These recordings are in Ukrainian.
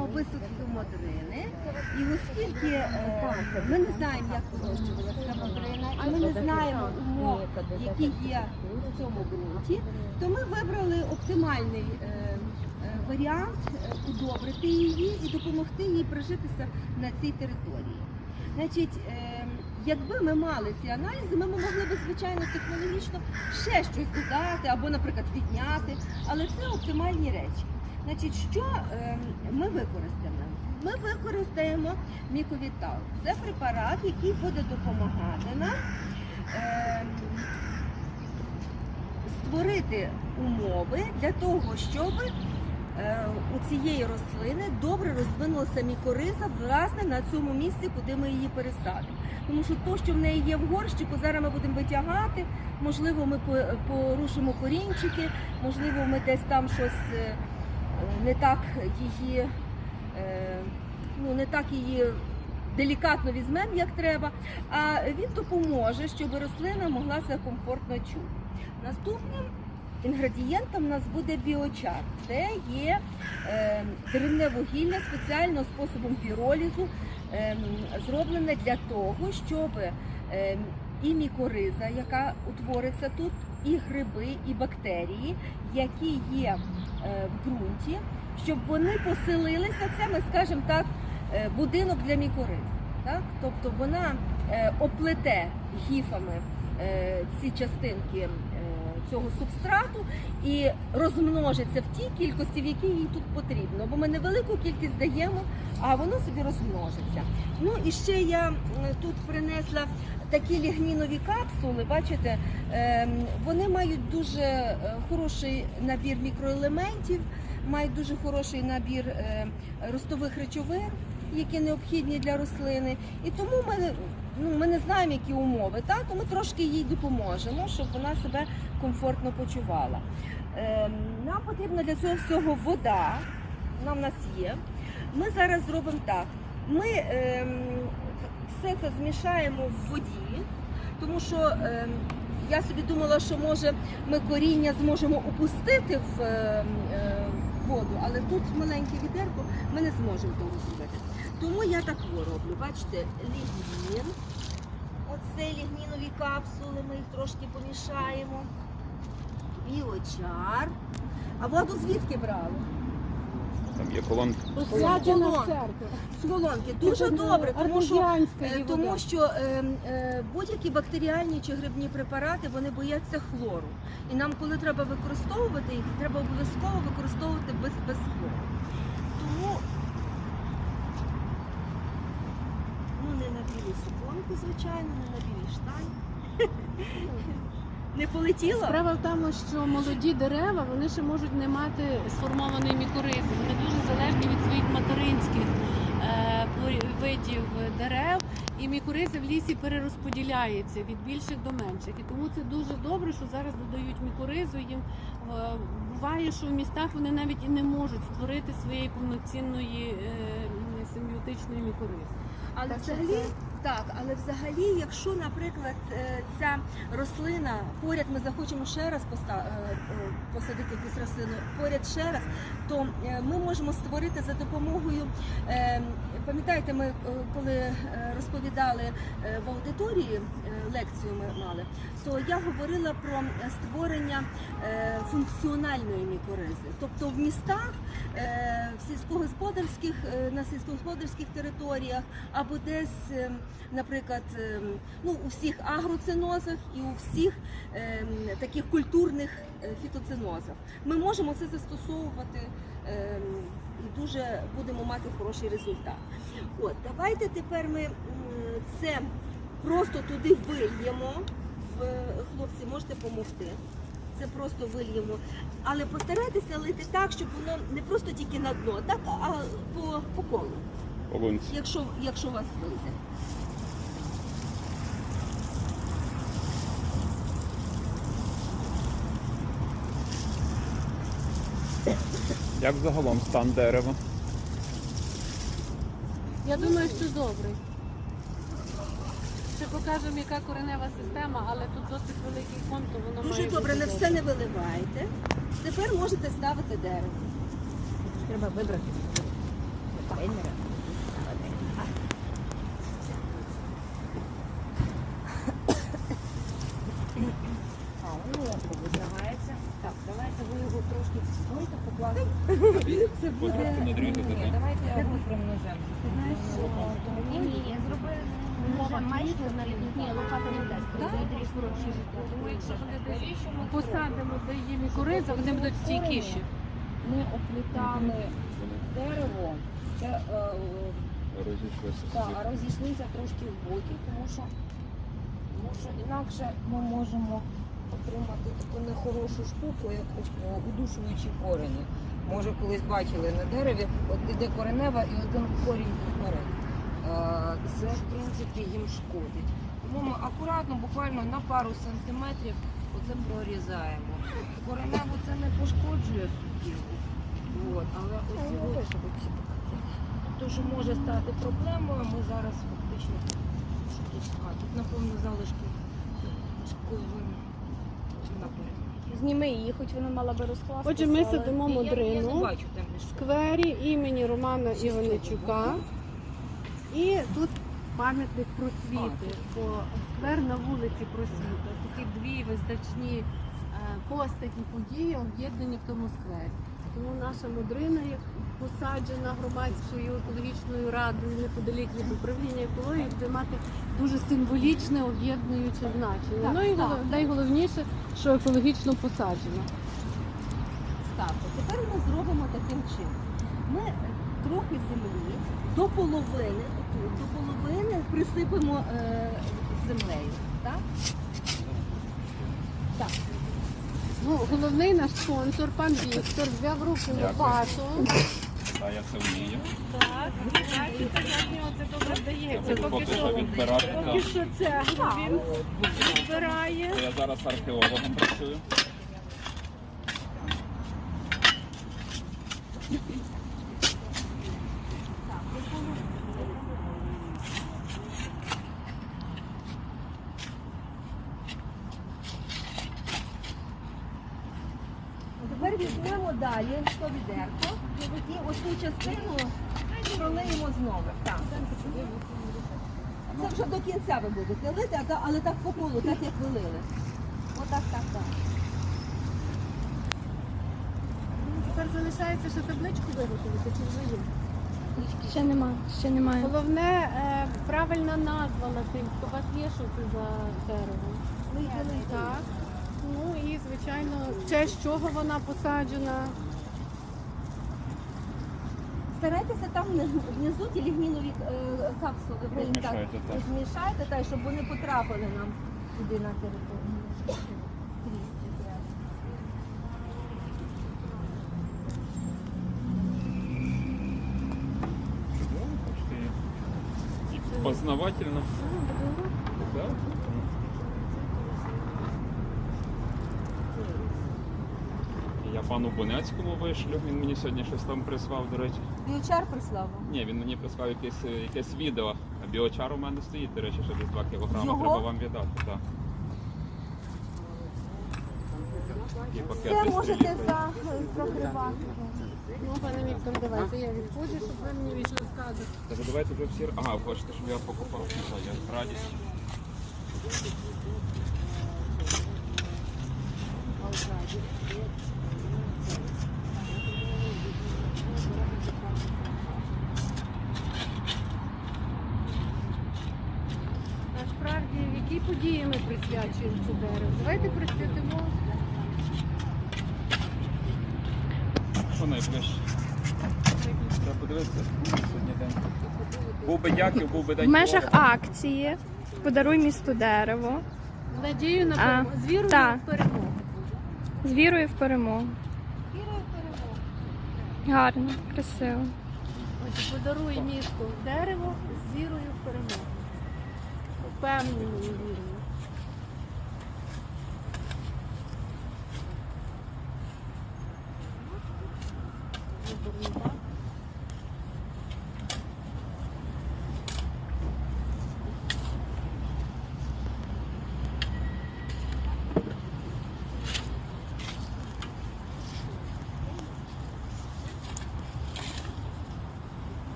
маємо висадку модрини, і оскільки е, ми не знаємо, як вирощувалася модрина, і ми не знаємо умов, які є в цьому ґрунті, то ми вибрали оптимальний е, е, варіант удобрити її і допомогти їй прижитися на цій території. Значить, якби ми мали ці аналізи, ми могли б, звичайно, технологічно ще щось додати або, наприклад, відняти, але це оптимальні речі. Значить, що е, ми використаємо? Ми використаємо міковітал. Це препарат, який буде допомагати нам е, створити умови для того, щоб е, у цієї рослини добре розвинулася мікориза власне на цьому місці, куди ми її пересадимо. Тому що то, що в неї є в горщику, зараз ми будемо витягати. Можливо, ми порушимо корінчики, можливо, ми десь там щось е, не так її, е, ну не так її делікатно візьмемо, як треба. А він допоможе, щоб рослина могла себе комфортно чути. Наступним інгредієнтом у нас буде біочар. Це є е, деревне вугілля спеціально способом піролізу, е, зроблене для того, щоб е, і мікориза, яка утвориться тут, і гриби, і бактерії, які є е, в ґрунті, щоб вони поселилися. Це ми скажемо так, е, будинок для мікориз. Так? Тобто вона е, оплете гіфами ці частинки цього субстрату і розмножиться в тій кількості, в якій їй тут потрібно. Бо ми невелику кількість даємо, а воно собі розмножиться. Ну і ще я тут принесла такі лігнінові капсули. Бачите, ем, вони мають дуже е, хороший набір мікроелементів, мають дуже хороший набір е, ростових речовин, які необхідні для рослини. І тому ми, ну, ми не знаємо, які умови, так? то ми трошки їй допоможемо, щоб вона себе комфортно почувала. Ем, Нам потрібна для цього всього вода. Вона в нас є. Ми зараз зробимо так. Ми ем, все це змішаємо в воді, тому що ем, я собі думала, що може ми коріння зможемо опустити в е, воду, але тут маленьке відерко ми не зможемо того зробити. Тому я так роблю. Бачите, лігнін. Оце лігнінові капсули, ми їх трошки помішаємо. Біочар. А воду звідки брали? Там є колонки. З колонки. Дуже добре, тому що Е, Тому що е, е, будь-які бактеріальні чи грибні препарати вони бояться хлору. І нам, коли треба використовувати їх, треба обов'язково використовувати без, без хлору. Тому ну, не на білу суконку, звичайно, не на білій штані. Не полетіла? Справа в тому, що молоді дерева вони ще можуть не мати сформованої мікоризи. Вони дуже залежні від своїх материнських е, видів дерев, і мікориза в лісі перерозподіляється від більших до менших. І тому це дуже добре, що зараз додають мікоризу. Їм е, буває, що в містах вони навіть і не можуть створити своєї повноцінної е, симбіотичної мікоризи. Але взагалі, так, але взагалі, якщо, наприклад, е, ця рослина поряд ми захочемо ще раз е, посадити якусь рослину, поряд ще раз, то е, ми можемо створити за допомогою. е, Пам'ятаєте, ми коли розповідали в аудиторії лекцію ми мали, то я говорила про створення функціональної мікоризи. Тобто в містах, в сільськогосподарських, на сільськогосподарських територіях або десь, е, наприклад, е, ну, у всіх агроцинозах і у всіх е, таких культурних е, фітоцинозах. Ми можемо це застосовувати е, і дуже будемо мати хороший результат. От, давайте тепер ми це просто туди вильємо. Хлопці, можете допомогти. Це просто вильємо. Але постарайтеся лити так, щоб воно не просто тільки на дно, так, а по, по колу, якщо, якщо у вас вийде. Як загалом стан дерева? Я думаю, що добрий. Ще покажемо, яка коренева система, але тут досить великий фон, то воно Дуже має добре, бути не все не виливайте. Тепер можете ставити дерево. Треба вибрати. надрізати, Ні, так? давайте виправимо ножем. Ти знаєш, що ні, ні, я зробила ножем майже на ні, лопата не дасть. Ти зайдеш хороше життя. Тому якщо вони десь посадимо, де є мікориза, вони будуть стійкіші. Ми оплітали дерево, це, е, Розійшлися. трошки в боки, тому що інакше ми можемо отримати таку нехорошу штуку, як удушуючі корені. Може, колись бачили на дереві, от іде коренева і один корінь вперед. Це, в принципі, їм шкодить. Тому ми акуратно, буквально на пару сантиметрів оце прорізаємо. Кореневу це не пошкоджує суттєво, от, але от, то, що може стати проблемою, ми зараз фактично що тут, а, тут напевно залишки. Зніми її, хоч вона мала би розкластися. Отже, ми але- сидимо Я, я не модрину бачу там в сквері імені Романа Іваничука. І тут пам'ятник просвіти, бо сквер на вулиці просвіти. Такі дві визначні е, постаті події об'єднані в тому сквері. Тому наша модрина є посаджена громадською екологічною радою неподалік від управління екології, буде мати дуже символічне об'єднуюче значення. Так, ну і так. найголовніше, що екологічно посаджено. ставте. Тепер ми зробимо таким чином. Ми трохи землі до половини, отут, до половини присипемо е, землею. Так? Так. Ну, головний наш спонсор, пан Віктор, взяв руки на лопату. А я це вмію. Так, бачите, як нього це добре вдається. Поки що відбирати. поки що цеглу він збирає. Я зараз археологом працюю. Тепер візьмемо далі то відерко і оцю частину пролиємо знову. Так. Це вже до кінця ви будете лити, але так по колу, так як ви лили. Отак, так, так. Тепер залишається ще табличку виготовити, чи вже є? Ще нема, ще немає. Головне, е, правильна назва латинська. У вас є, що це за дерево? Так. Звичайно, в честь чого вона посаджена. Старайтеся там внизу- ті лігнінові е, капсули ви їм так Розмішайте, так. щоб вони потрапили нам туди на територію. Познавательно. Так. Я пану Бонецькому вишлю, він мені сьогодні щось там прислав, до речі. Біочар прислав. Ні, він мені прислав якесь, е, якесь відео. А біочар у мене стоїть, до речі, що десь 2 кілограми Його? треба вам віддати. Так. Це можете за, закривати. Ну, пане Віктор, давайте я відходжу, щоб ви мені вічно сказали. Та ви давайте вже всі. Ага, хочете, щоб я покупав. Ну, я з радістю. Події ми присвячуємо це дерево? Давайте присвятимо. Що найближче? Треба подивитися. Сьогодні день. Був би Яків, був би день. В межах акції подаруй місту дерево Надію на А, перемогу. З вірою так. в перемогу. з вірою в перемогу. Вірою в перемогу. Гарно, красиво. Отже, подаруй місту дерево з вірою в перемогу. Впевненою вірою.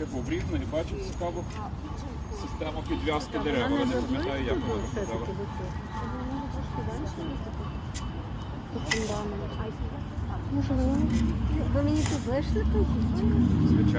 Це Бобрівна і бачить цікаву систему підв'язки дерев. але не пам'ятаю, як вона називала. Можливо. Ви мені тут залишите? Звичайно.